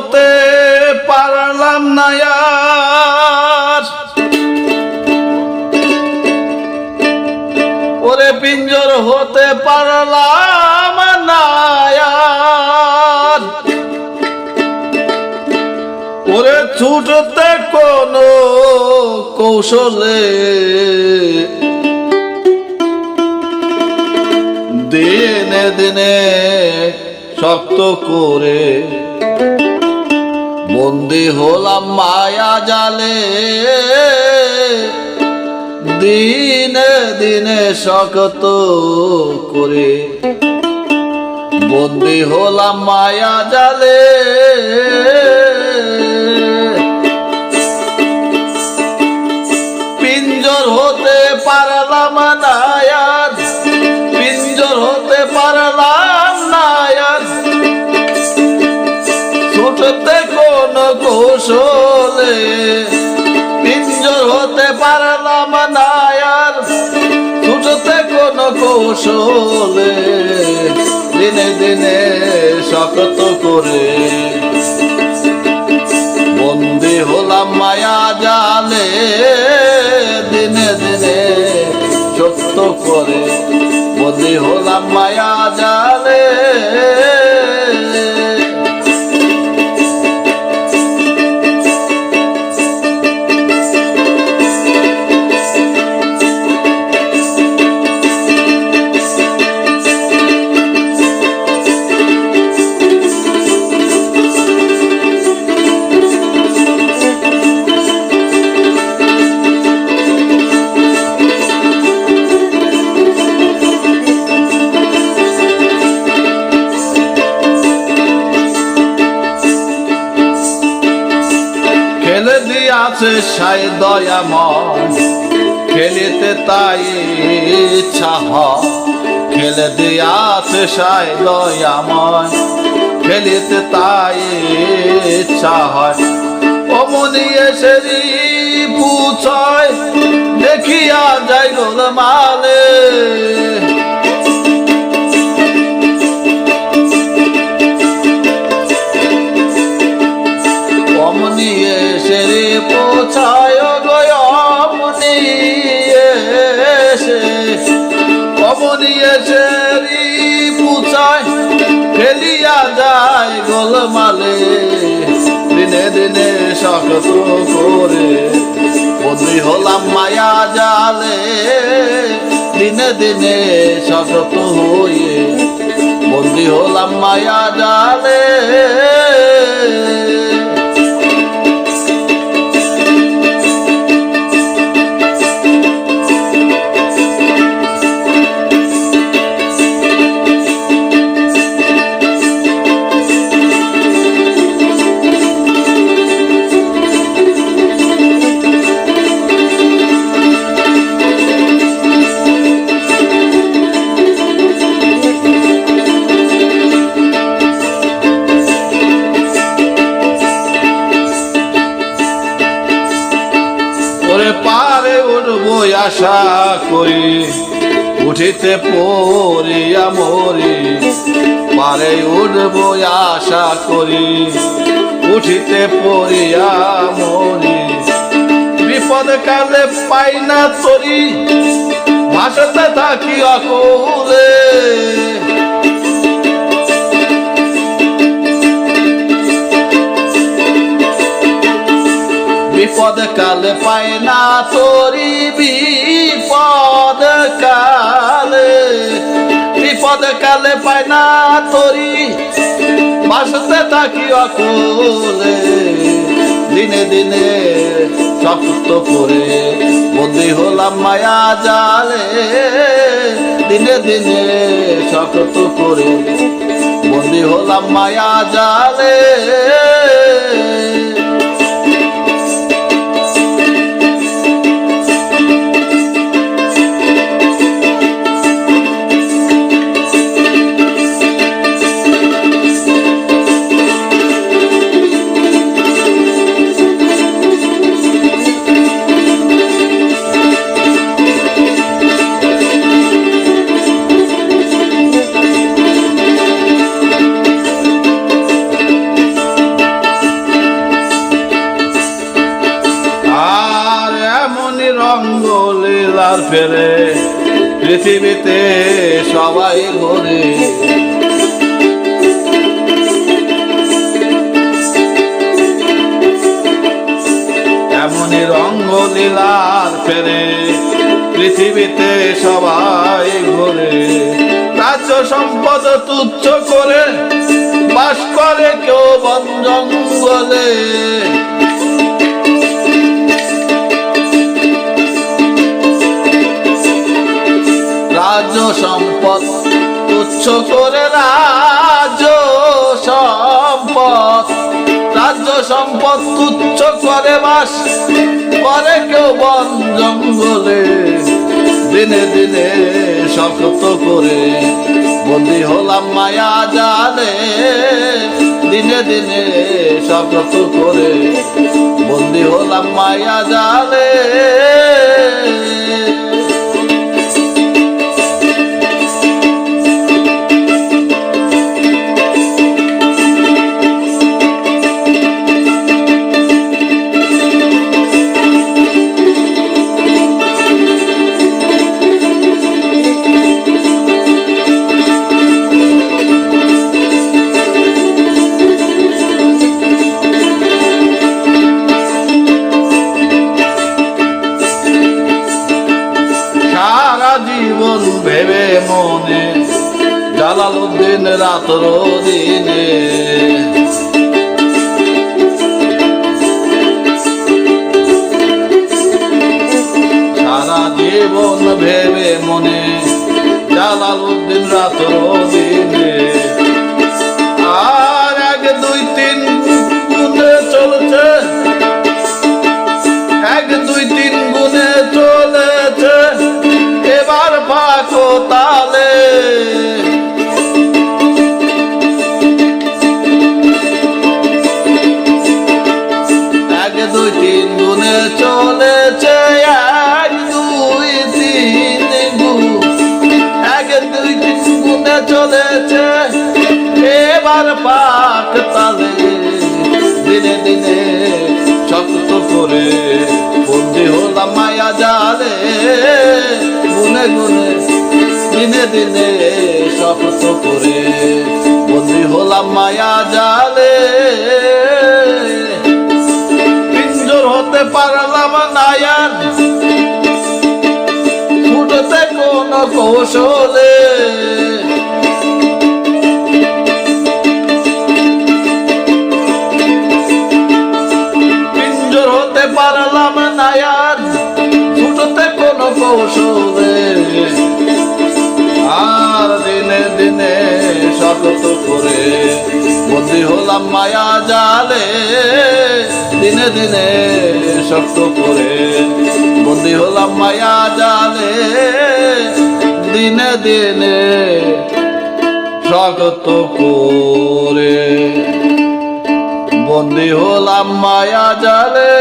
হতে পারলাম না ওরে পিঞ্জর হতে পারলাম না ওরে ছুটতে কোনো কৌশলে দিনে দিনে শক্ত করে বন্দি হলাম মায়া জালে। দিনে দিনে শক্ত করে। বন্দি হলাম মায়া জালে। হতে পারলাম না আর, ছুটতে কোন কৌশলে দিনে দিনে শক্ত করে। বন্দি হলাম মায়া জালে, দিনে দিনে সত্য করে। বন্দি হলাম মায়া জালে দিয়াছে সাই দয়াময় খেলিতে তাই ইচ্ছা হয়। খেলে দিয়াছে সাই দয়াময় খেলিতে তাই ইচ্ছা হয়। অমনি এসে পুছয়, দেখিয়া যাই মালে। রে পুছায় ফেলিয়া যায় গোলমালে। দিনে দিনে শক্ত করে বন্দি হলাম মায়া জালে। দিনে দিনে শক্ত হয়ে বন্দি হলাম মায়া জালে। আশা করি উঠিতে পড়িয়া মরি, পারে উঠব আশা করি, উঠিতে পড়িয়া মরি। বিপদ কালে পাই না তরি ভাষাতে থাকি অকুলে। বিপদ কালে পায় না তোরি বিপদ কালে। বিপদ কালে পায় না তোরি, বাসতে থাকি অকুলে। দিনে দিনে শক্ত করে বন্দি হলাম মায়া জালে। দিনে দিনে শক্ত করে বন্দি হলাম মায়া জালে। ফেরে পৃথিবীতে সবাই ঘরে এমনই রঙ্গ লীলার ফেরে পৃথিবীতে সবাই ঘোরে রাজ্য সম্পদ তুচ্ছ করে বাস করে কেউ বন জঙ্গলে। রাজ্য সম্পদ, তুচ্ছ করে রাজ্য সম্পদ। রাজ্য সম্পদ তুচ্ছ করে বাস, করে কেউ বন জঙ্গলে। দিনে দিনে শক্ত করে বন্দি হলাম মায়া জালে। দিনে দিনে শক্ত করে বন্দি হলাম মায়া জালে। জালালুদ্দিন রাত দিনে সারা জীবন ভেবে মনে জালালুদ্দিন রাত দিনে হলাম মায়া জালে গুনে গুনে, দিনে দিনে শক্ত করে। বন্দি হলাম মায়া জালে। পিঞ্জর হতে পারলাম নায়ান ফুটতে কোন কৌশলে। কোন আর দিনে দিনে শক্ত করে। বন্দি হলাম মায়া জালে, দিনে দিনে শক্ত করে। বন্দি হলাম মায়া জালে, দিনে দিনে শক্ত করে। বন্দি হলাম মায়া জালে